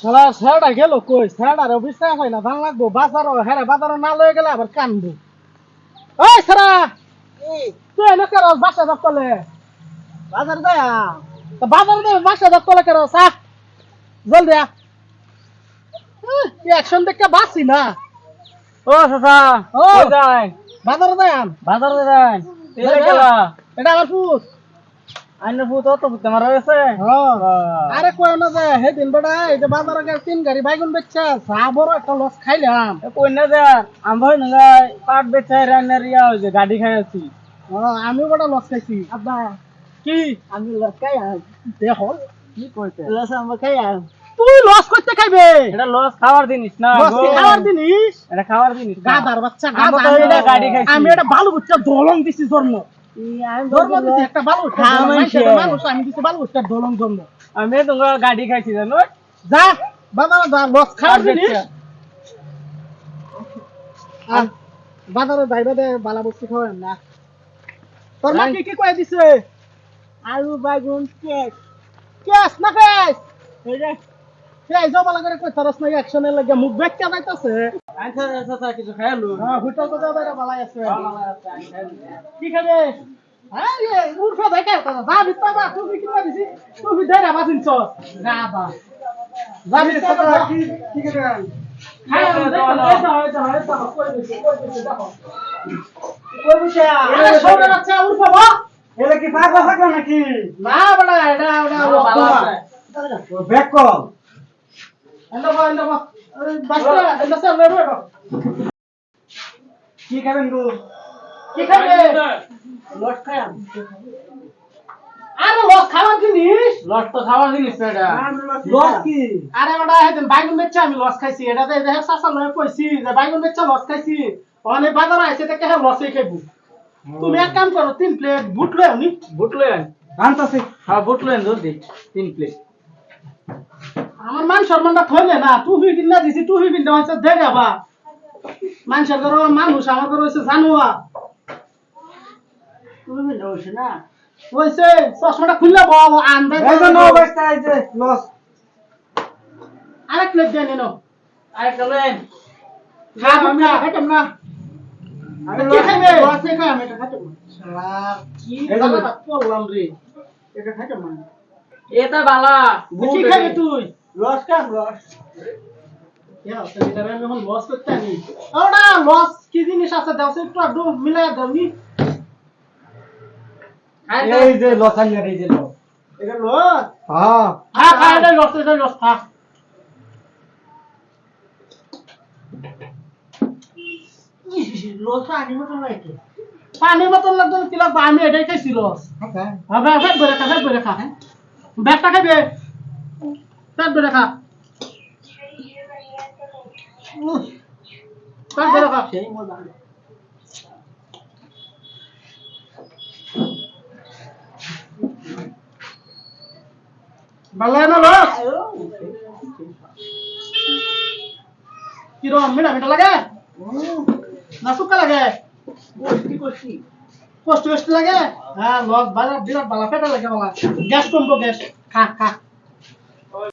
শালা ছেড়া গেল কই? ছেড়ার অফিস না হয় না ধান লাগবো বাজার হেরা বাজার না লয়ে গেলে আবার কানবো। ওই সারা তুই এনে কেন বাসা দাপ করলে বাজার দেয়া তো বাজার দে বাসা দাপ করলে কেন? সা জলদি আ অ্যাকশন দেখে বাসি না? ও চাচা ও। যাই? বাজারে দেন বাজারে যাই। এই এই যে গেলা এটা আমার পুত। আইনের ভূত অত ভূত আরে না সেদিন বেটা এই যে বাজারে গেছে তিন গাড়ি বাইগুন বেচছে চা বড় একটা লস খাইলাম। কই না যা আমি ভাই না যাই পাট বেচে রান্নার ইয়া হয়েছে গাড়ি খাই আছি। আমিও বড় লস খাইছি। আব্বা। কি? আমি লস খাই দেখো কি কইতে লস আমরা খাই তুই লস করতে খাইবে? এটা লস খাওয়ার জিনিস না খাওয়ার জিনিস? এটা খাওয়ার জিনিস গাদার বাচ্চা গাড়ি খাইছি। আমি এটা ভালো বুঝতে দলং দিছি জন্ম আমি তোমার গাড়ি খাইছি জানো? যা বাজারে যা লস খাওয়ার জিনিস। বাজারে যাইবা দে বালা বস্তু খাওয়াম না। তোর মা কি কি কয়ে দিছে? আলু বাগুন কেক। কেস না কেস? এই যে এই জবালা করে কই তরস নাই অ্যাকশনের লাগে মুখ বেচকা যাইতাছে। আচ্ছা আচ্ছা আচ্ছা, কিছু খাইলো হ্যাঁ হুইটল তো যাবে রে বালাই আছে। কি খাবে? হ্যাঁ রে যা বা তুই কি করে দিছি? তুই ধরে বাসিন চ না বা। যা বিত্তা বা কি কি করে হ্যাঁ দেখো দেখো দেখো দেখো কই দিছি কই দিছি দেখো। কই দিছে? আরে সরে বাচ্চা উঠো বা। এলে কি পাগলা থাকল নাকি? না বড়া এটা ওটা ব্যাক কল এন্ডা বা এন্ডা বা বাচ্চা এন্ডা সব লেবো কি খাবেন গো কি খাবে লস খায়াম আরে লস খাওয়ার জিনিস তো এটা লস কি আরে ওটা হেদিন বাইগুন বেচছে আমি লস খাইছি এটা যে যে সাসা লয়ে কইছি যে বাইগুন বেচছে লস খাইছি অনেক বাজার আইছে দেখে হ্যাঁ লসই খাইবো তুমি এক কাম করো তিন প্লেট বুট লয়ে আনি বুট লয়েন আনতাছি হ্যাঁ বুট লয়েন জলদি তিন প্লেট আমার মান সম্মানটা থইলে না তুই হুই কিনা দিছি তুই হুই কিনা হইছে দে যাবা মানুষের ঘর মানুষ আমার ঘর হইছে জানুয়া না। হইছে চশমাটা খুললে বউ আনবে এই যে নো বস্তা এই যে লস আরেক প্লেট দিয়ে নিন আরেকটা লয়েন খাব না খাইতাম না। কি খাইবে? লসে খাই আমি এটা খাইতাম না। কি পড়লাম রে। এটা খাইতাম না। এটা বালা। কি খাইবে তুই? লস কাম লস আমি এখন লস করতে আনি। ওটা লস কি জিনিস আছে? দাও একটু একটু মিলাই দাও নি? এই যে লস আনিয়া এই যে লস এটা লস হ্যাঁ। খা খা এটা লস এটা লস খা লস আনি মতো নাই পানি মতন লাগতো আমি এটাই খাইছি লস হ্যাঁ ফেট বেড়ে খা। হ্যাঁ। ব্যাগটা খাইবে? ফেট বেড়ে খা ফেট বেড়ে খা সেই মজা ভালো না লস কিরম মিঠা মিঠা লাগে না শুকা লাগে কষ্টি কষ্টি কষ্ট কষ্ট লাগে হ্যাঁ লস বাজার বিরাট ভালো পেটে লাগে বালা গ্যাস কমবো গ্যাস খা খা